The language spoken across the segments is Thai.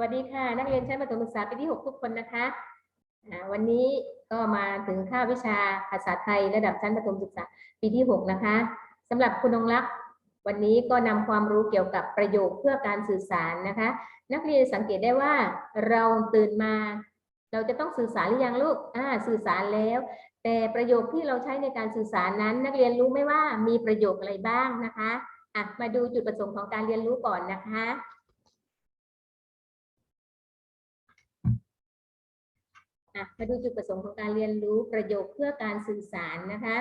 วัสดีค่ะ นักเรียนชั้นประถมศึกษาปีที่ 6 ทุกคนนะคะ วันนี้ก็มาถึงค่าวิชาภาษาไทยระดับชั้นประถมศึกษาปีที่ 6 นะคะสำหรับคุณองรักษ์วันนี้ก็นำความรู้เกี่ยวกับประโยคเพื่อการสื่อสารนะคะ นักเรียนสังเกตได้ว่าเราตื่นมา เราจะต้องสื่อสารหรือยังลูกอ่าสื่อสารแล้ว แต่ประโยคที่เราใช้ในการสื่อสารนั้น นักเรียนรู้ไหมว่ามีประโยคอะไรบ้างนะคะอะมาดูจุดประสงค์ของการเรียนรู้ก่อนนะคะ อะมาดูจุดประสงค์ของการเรียนรู้ประโยคเพื่อการสื่อสารนะคะ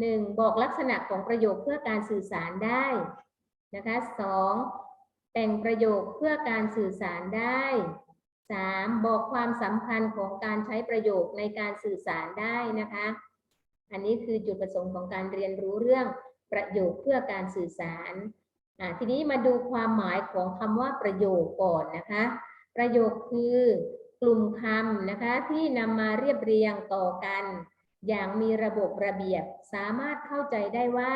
หนึ่งบอกลักษณะของประโยคเพื่อการสื่อสารได้นะคะสองแต่งประโยคเพื่อการสื่อสารได้สามบอกความสำคัญของการใช้ประโยคในการสื่อสารได้นะคะ อันนี้คือจุดประสงค์ของการเรียนรู้เรื่องประโยคเพื่อการสื่อสารทีนี้มาดูความหมายของคำว่าประโยคก่อนนะคะ ประโยคคือ กลุ่มคำนะคะที่นำมาเรียบเรียงต่อกัน อย่างมีระบบระเบียบสามารถเข้าใจได้ว่า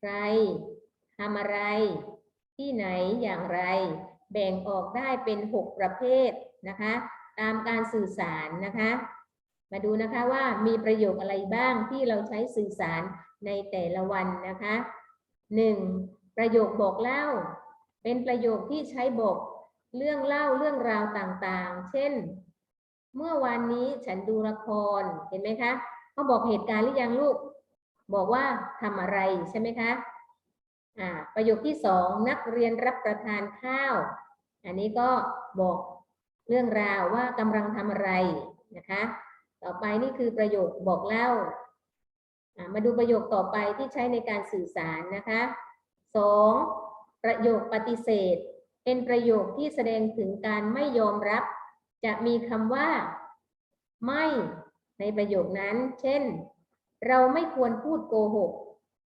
ใครทำอะไร ที่ไหนอย่างไร แบ่งออกได้เป็น 6 ประเภทนะคะ ตามการสื่อสารนะคะ มาดูนะคะว่ามีประโยคอะไรบ้างที่เราใช้สื่อสารในแต่ละวันนะคะ 1. ประโยคบอกเล่า เป็นประโยคที่ใช้บอก เรื่องเล่าเรื่องราวต่างๆ เช่น เมื่อวานนี้ฉันดูละครเห็นไหมคะเขาบอกเหตุการณ์หรือยังลูก บอกว่าทำอะไรใช่ไหมคะอ่าประโยคที่สองนักเรียนรับประทานข้าว อันนี้ก็บอกเรื่องราวว่ากำลังทำอะไรนะคะ ต่อไปนี่คือประโยคบอกเล่าอ่ามาดูประโยคต่อไปที่ใช้ในการสื่อสารนะคะสองประโยคปฏิเสธ เป็นประโยคที่แสดงถึงการไม่ยอมรับ จะมีคำว่า ไม่ในประโยคนั้น เช่น เราไม่ควรพูดโกหก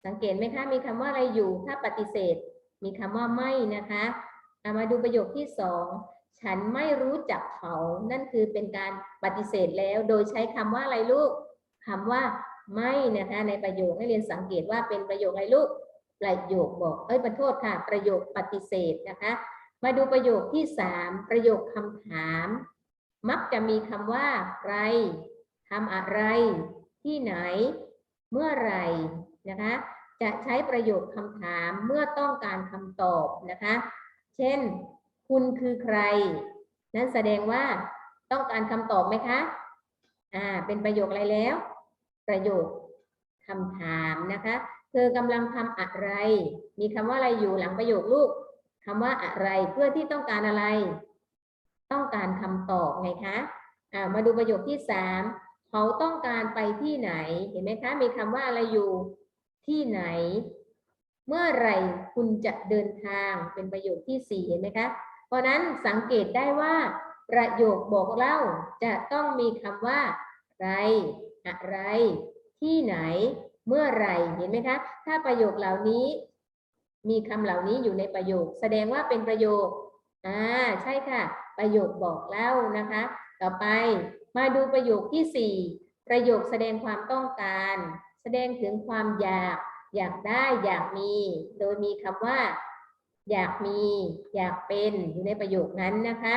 สังเกตไหมคะ มีคำว่าอะไรอยู่ ถ้าปฏิเสธ มีคำว่าไม่นะคะเอามาดูประโยคที่สองฉันไม่รู้จักเขา นั่นคือเป็นการปฏิเสธแล้ว โดยใช้คำว่าอะไรลูกคำว่าไม่นะคะ ในประโยคให้เรียนสังเกตว่าเป็นประโยคอะไรลูกประโยคบอก เอ้ยขอโทษค่ะ ประโยคปฏิเสธนะคะ มาดูประโยคที่สามประโยคคำถาม มักจะมีคำว่าใครทำอะไร ที่ไหน เมื่อไหร่นะคะ จะใช้ประโยคคำถามเมื่อต้องการคำตอบนะคะ เช่น คุณคือใคร นั่นแสดงว่าต้องการคำตอบไหมคะ อ่า เป็นประโยคอะไรแล้ว ประโยคคำถามนะคะ เธอกำลังทำอะไร มีคำว่าอะไรอยู่หลังประโยคลูก คำว่าอะไรเพื่อที่ต้องการอะไร ต้องการคำตอบไงคะอ่ามาดูประโยคที่สามเขาต้องการไปที่ไหน เห็นไหมคะ มีคำว่าอะไรอยู่ ที่ไหน เมื่อไรคุณจะเดินทาง เป็นประโยคที่สี่เห็นไหมคะ เพราะนั้นสังเกตได้ว่า ประโยคบอกเล่าจะต้องมีคำว่าใครอะไร ที่ไหน เมื่อไร เห็นไหมคะ ถ้าประโยคเหล่านี้ มีคำเหล่านี้อยู่ในประโยค แสดงว่าเป็นประโยคอ่าใช่ค่ะ ประโยคบอกเล่านะคะ ต่อไปมาดูประโยคที่สี่ประโยคแสดงความต้องการ แสดงถึงความอยากอยากได้อยากมี โดยมีคำว่า อยากมี อยากเป็นอยู่ในประโยคนั้นนะคะ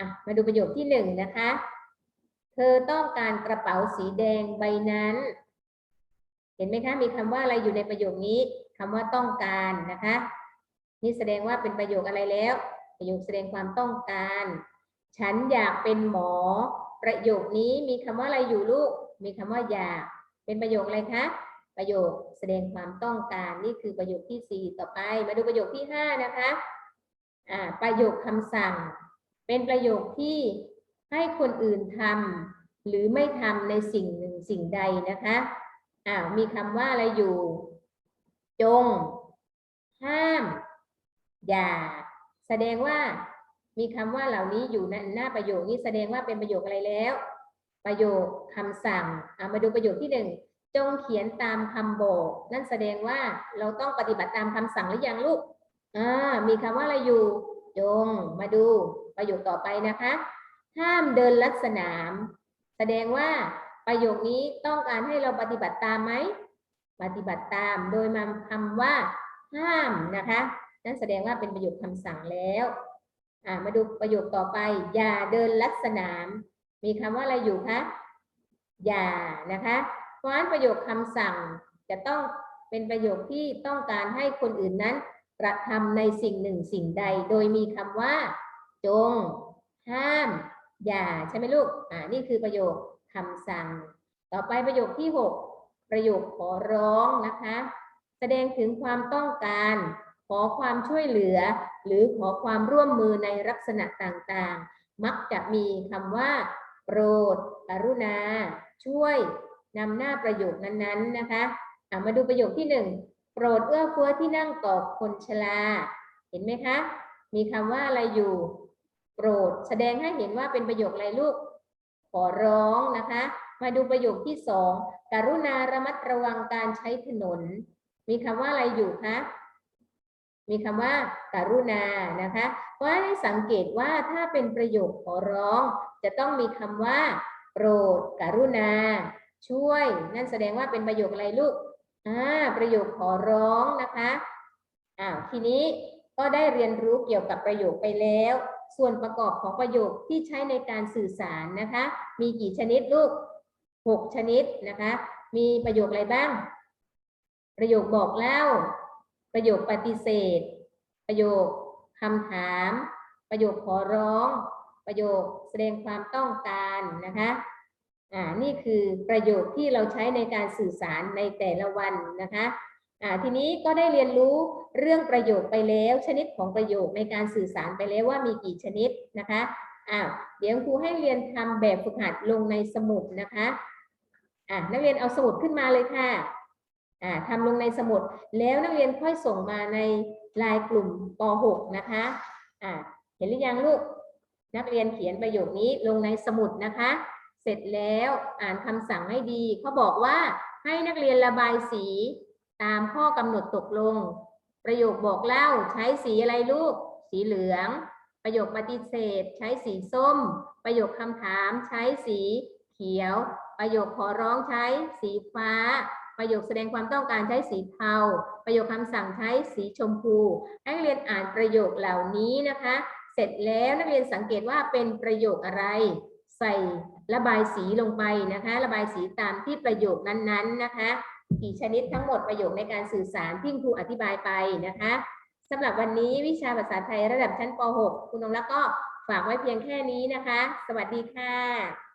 อะมาดูประโยคที่หนึ่งนะคะ เธอต้องการกระเป๋าสีแดงใบนั้น เห็นไหมคะ มีคำว่าอะไรอยู่ในประโยคนี้คำว่าต้องการนะคะ นี่แสดงว่าเป็นประโยคอะไรแล้ว ประโยคแสดงความต้องการ ฉันอยากเป็นหมอ ประโยคนี้มีคำว่าอะไรอยู่ลูก มีคำว่าอยาก เป็นประโยคอะไรคะ ประโยคแสดงความต้องการ นี่คือประโยคที่สี่ต่อไป มาดูประโยคที่ห้านะคะ อ่า ประโยคคำสั่ง เป็นประโยคที่ให้คนอื่นทำหรือไม่ทำในสิ่งหนึ่งสิ่งใดนะคะ อ่ามีคำว่าอะไรอยู่ จง ห้าม อย่า แสดงว่ามีคำว่าเหล่านี้อยู่ในหน้าประโยคนี้แสดงว่าเป็นประโยคอะไรแล้ว ประโยคคำสั่งอ่ามาดูประโยคที่หนึ่งจงเขียนตามคำบอก นั่นแสดงว่าเราต้องปฏิบัติตามคำสั่งหรือยังลูกอ่ามีคำว่าอะไรอยู่ จง มาดูประโยคต่อไปนะคะ ห้ามเดินลัดสนาม แสดงว่า ประโยคนี้ต้องการให้เราปฏิบัติตามไหม ปฏิบัติตามโดยมาคำว่า ห้ามนะคะ นั่นแสดงว่าเป็นประโยคคำสั่งแล้วมาดูประโยคต่อไป อย่าเดินลัดสนาม มีคำว่าอะไรอยู่คะ อย่านะคะ เพราะฉะนั้นประโยคคำสั่งจะต้องเป็นประโยคที่ต้องการให้คนอื่นนั้นกระทำในสิ่งหนึ่งสิ่งใด โดยมีคำว่า จง ห้าม อย่าใช่ไหมลูก อ่า นี่คือประโยค คำสั่ง ต่อไปประโยคที่หกประโยคขอร้องนะคะ แสดงถึงความต้องการ ขอความช่วยเหลือ หรือขอความร่วมมือในลักษณะต่างๆ มักจะมีคำว่า โปรดกรุณา ช่วยนำหน้าประโยคนั้นๆนะคะอะมาดูประโยคที่หนึ่งโปรดเอื้อเฟื้อที่นั่งตอบคนชราเห็นไหมคะ มีคำว่าอะไรอยู่ โปรดแสดงให้เห็นว่าเป็นประโยคอะไรลูก อร้องนะคะ มาดูประโยคที่สองกรุณาระมัดระวังการใช้ถนน มีคำว่าอะไรอยู่คะ มีคำว่าการุณานะคะ เพราะให้สังเกตว่าถ้าเป็นประโยคขอร้อง จะต้องมีคำว่าโปรดกรุณา ช่วย นั่นแสดงว่าเป็นประโยคอะไรลูกอ่าประโยคขอร้องนะคะอ้าวทีนี้ก็ได้เรียนรู้เกี่ยวกับประโยคไปแล้ว ส่วนประกอบของประโยคที่ใช้ในการสื่อสารนะคะ มีกี่ชนิดลูกหกชนิดนะคะ มีประโยคอะไรบ้าง ประโยคบอกเล่า ประโยคปฏิเสธ ประโยคคำถาม ประโยคขอร้อง ประโยคแสดงความต้องการนะคะอ่านี่คือประโยคที่เราใช้ในการสื่อสารในแต่ละวันนะคะ อ่าทีนี้ก็ได้เรียนรู้เรื่องประโยคไปแล้ว ชนิดของประโยคในการสื่อสารไปแล้วว่ามีกี่ชนิดนะคะอ้าวเดี๋ยวครูให้เรียนทำแบบฝึกหัดลงในสมุดนะคะอ่านักเรียนเอาสมุดขึ้นมาเลยค่ะอ่าทำลงในสมุดแล้วนักเรียนค่อยส่งมาในลน์กลุ่มป .6 นะคะอ่าเห็นหรือยังลูกนักเรียนเขียนประโยคนี้ลงในสมุดนะคะ เสร็จแล้วอ่านคำสั่งให้ดีเขาบอกว่าให้นักเรียนระบายสี ตามข้อกำหนดตกลง ประโยคบอกเล่าใช้สีอะไรลูก สีเหลือง ประโยคปฏิเสธ ใช้สีส้ม ประโยคคำถามใช้สีเขียว ประโยคขอร้องใช้สีฟ้า ประโยคแสดงความต้องการใช้สีเทา ประโยคคำสั่งใช้สีชมพูให้นักเรียนอ่านประโยคเหล่านี้นะคะ เสร็จแล้วนักเรียนสังเกตว่าเป็นประโยคอะไร ใส่ระบายสีลงไปนะคะ ระบายสีตามที่ประโยคนั้นๆนะคะ กี่ชนิดทั้งหมดประโยคในการสื่อสารที่ครูอธิบายไปนะคะสำหรับวันนี้วิชาภาษาไทยระดับชั้นป .6 คุณนงรักก็ฝากไว้เพียงแค่นี้นะคะ สวัสดีค่ะ